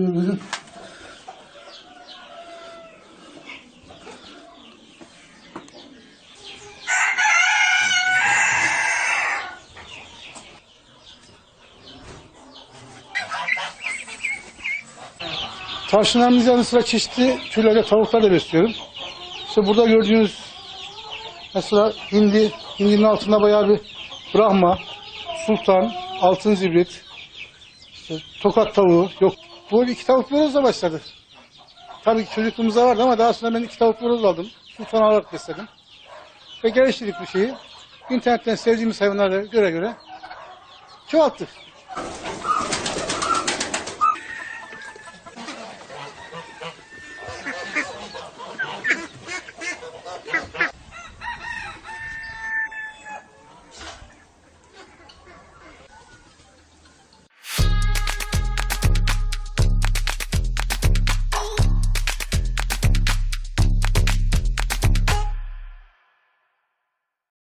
Buyurun. Yanı sıra çeşitli türlerde tavuklar da besliyorum. İşte burada gördüğünüz mesela hindi, hindinin altında bayağı bir Brahma, Sultan, Altın Zibrit, işte tokat tavuğu yok. Bu iki tavuk borozla başladı. Tabii ki çocukluğumuzda vardı ama daha sonra ben iki tavuk boroz aldım. Sultan olarak besledim. Ve geliştirdik bu şeyi. İnternetten sevdiğimiz hayvanları göre göre çoğalttık.